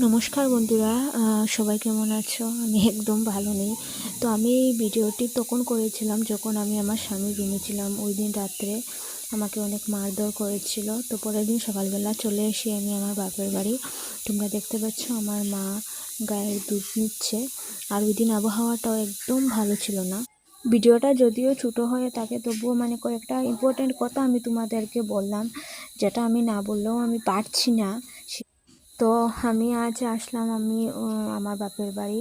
নমস্কার বন্ধুরা সবাই কেমন আছো? আমি একদম ভালো নেই। তো আমি এই ভিডিওটি তখন করেছিলাম যখন আমি আমার স্বামীর রুমে ছিলাম ওই দিন রাত্রে আমাকে অনেক মারধর করেছিল। তো পরের দিন সকালবেলা চলে এসে আমি আমার বাপের বাড়ি। তোমরা দেখতে পাচ্ছ আমার মা গায়ের দুধ নিচ্ছে। আর ওই দিন আবহাওয়াটাও একদম ভালো ছিল না। ভিডিওটা যদিও ছোটো হয়ে থাকে, তবুও মানে কয়েকটা ইম্পর্টেন্ট কথা আমি তোমাদেরকে বললাম। যেটা আমি না বললেও আমি পারছি না। তো আমি আজ আসলাম আমি আমার বাপের বাড়ি।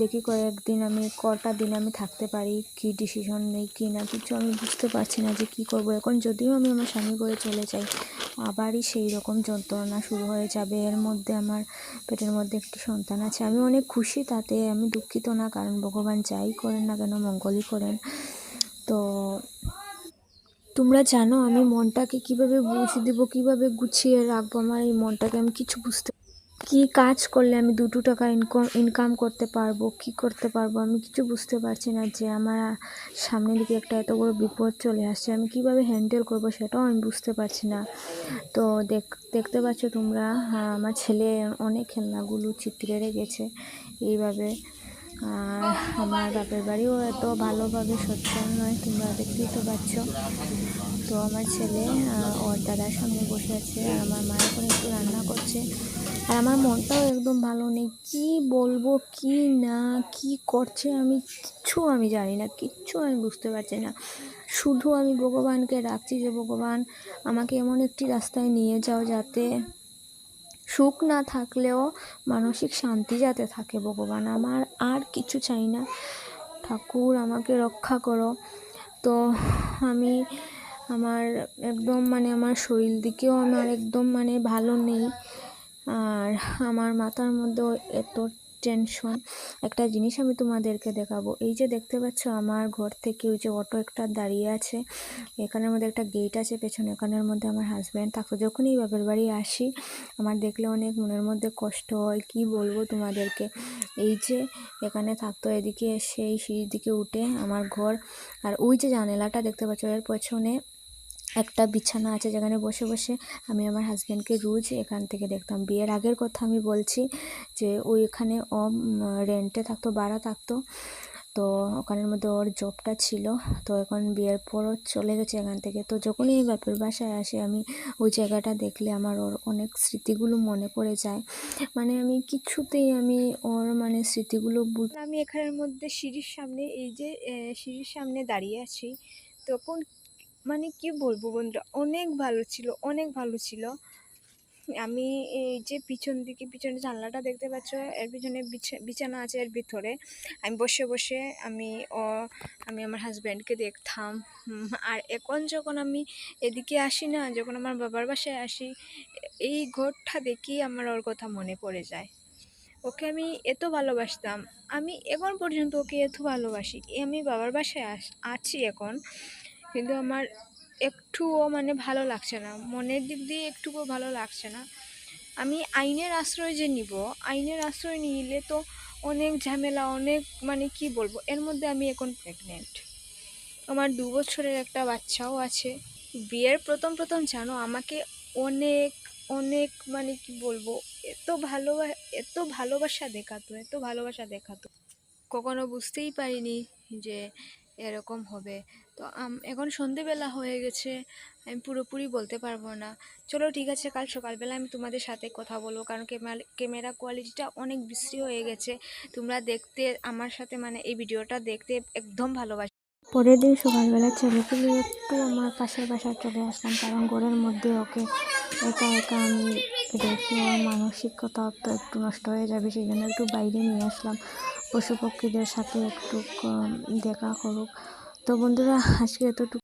দেখি কয়েকদিন আমি, কটা দিন আমি থাকতে পারি, কি ডিসিশন নেই, কি না, কিছু আমি বুঝতে পারছি না যে কি করব। এখন যদিও আমি আমার স্বামী করে চলে যাই, আবারই সেই রকম যন্ত্রণা শুরু হয়ে যাবে। এর মধ্যে আমার পেটের মধ্যে একটি সন্তান আছে। আমি অনেক খুশি তাতে, আমি দুঃখিত না, কারণ ভগবান যাই করেন না কেন, মঙ্গলই করেন। তো তোমরা জানো আমি মনটাকে কীভাবে বুঝিয়ে দেবো, কীভাবে গুছিয়ে রাখব, আমার এই মনটাকে আমি কিছু বুঝতে কি কাজ করলে আমি দুটো টাকা ইনকাম ইনকাম করতে পারব? কি করতে পারব? আমি কিছু বুঝতে পারছি না যে আমার সামনের দিকে একটা এত বড় বিপদ চলে আসছে। আমি কীভাবে হ্যান্ডেল করব সেটাও আমি বুঝতে পারছি না। তো দেখ, দেখতে পাচ্ছ তোমরা আমার ছেলে অনেক খেলনাগুলো চিত্রে রেখেছে এইভাবে। আর আমার বাপের বাড়িও এত ভালোভাবে সচ্ছল নয়, তোমরা দেখতেই তো পাচ্ছ। তো আমার ছেলে ওর দাদার সামনে বসে আছে, আর আমার মা এখন একটু রান্না করছে। আর আমার মনটাও একদম ভালো নেই। কি বলব, কি না, কি করছে আমি কিচ্ছু আমি জানি না, কিচ্ছু আমি বুঝতে পারছি না। শুধু আমি ভগবানকে রাখছি যে ভগবান আমাকে এমন একটি রাস্তায় নিয়ে যাও যাতে সুখ না থাকলেও মানসিক শান্তি যাতে থাকে ভগবান। আমার আর কিছু চাই না। ঠাকুর, আমাকে রক্ষা করো। তো আমি আমার একদম মানে আমার শরীর দিকেও আমার একদম মানে ভালো নেই। আর আমার মাথার মধ্যেও এত টেনশন একটা জিনিস আমি তোমাদেরকে দেখাবো। এই যে দেখতে পাচ্ছ, আমার ঘর থেকে ওই যে অটো একটা দাঁড়িয়ে আছে। এখানের মধ্যে একটা গেট আছে, পেছনে এখানের মধ্যে আমার হাজব্যান্ড থাকতো যখনই বাপের বাড়ি আসি, আমার দেখলে অনেক মনের মধ্যে কষ্ট হয়। কি বলব তোমাদেরকে? এই যে এখানে থাকতো, এদিকে এসে এই সিঁড়ির দিকে উঠে আমার ঘর। আর ওই যে জানালাটা দেখতে পাচ্ছ, এর পেছনে একটা বিছানা আছে যেখানে বসে বসে আমি আমার হাজব্যান্ডকে রোজ এখান থেকে দেখতাম। বিয়ের আগের কথা আমি বলছি যে ওইখানে ও রেন্টে থাকতো, ভাড়া থাকতো। তো ওখানের মধ্যে ওর জবটা ছিল। তো এখন বিয়ের পরও চলে গেছে এখান থেকে। তো যখনই বাপের বাসায় আসে, আমি ওই জায়গাটা দেখলে আমার ওর অনেক স্মৃতিগুলো মনে পড়ে যায়। মানে আমি কিছুতেই আমি ওর মানে স্মৃতিগুলো আমি এখানের মধ্যে সিঁড়ির সামনে, এই যে সিঁড়ির সামনে দাঁড়িয়ে আছি। তখন মানে কি বলব বন্ধুরা, অনেক ভালো ছিল, অনেক ভালো ছিল। আমি এই যে পিছন দিকে, পিছনে জানলাটা দেখতে পাচ্ছ, এর পিছনে বিছা- বিছানা আছে এর ভিতরে। আমি বসে বসে আমি, ও, আমি আমার হাজব্যান্ডকে দেখতাম। আর এখন যখন আমি এদিকে আসি না, যখন আমার বাবার বাসায় আসি, এই ঘরটা দেখি আমার ওর কথা মনে পড়ে যায়। ওকে আমি এত ভালোবাসতাম। আমি এখন পর্যন্ত ওকে এত ভালোবাসি। আমি বাবার বাসায় আছি এখন। কিন্তু আমার একটুও মানে ভালো লাগছে না। মনের দিক দিয়ে একটুকুও ভালো লাগছে না। আমি আইনের আশ্রয় যে নিব, আইনের আশ্রয় নিলে তো অনেক ঝামেলা, অনেক মানে কি বলব, এর মধ্যে আমি এখন প্রেগনেন্ট আমার দু বছরের একটা বাচ্চাও আছে। বিয়ের প্রথম প্রথম জানো, আমাকে অনেক অনেক মানে কি বলব, এত ভালোবা এত ভালোবাসা দেখাতো, এত ভালোবাসা দেখাতো। কখনো বুঝতেই পারিনি যে এরকম হবে। তো এখন সন্ধেবেলা হয়ে গেছে, আমি পুরোপুরি বলতে পারব না। চলো ঠিক আছে, কাল সকালবেলা আমি তোমাদের সাথে কথা বলব, কারণ ক্যামেরা কোয়ালিটিটা অনেক বিশ্রী হয়ে গেছে। তোমরা দেখতে, আমার সাথে মানে এই ভিডিওটা দেখতে একদম ভালোবাসি। পরের দিন সকালবেলা ছেলেকে নিয়ে একটু আমার পাশের বাসায় চলে আসলাম, কারণ ঘরের মধ্যে ওকে একা একা আমি রেখে ওর মানসিকতা তো একটু নষ্ট হয়ে যাবে, সেই জন্য একটু বাইরে নিয়ে আসলাম। পশু পক্ষীদের সাথে একটু দেখা করুক। তো বন্ধুরা আজকে এতটুকু।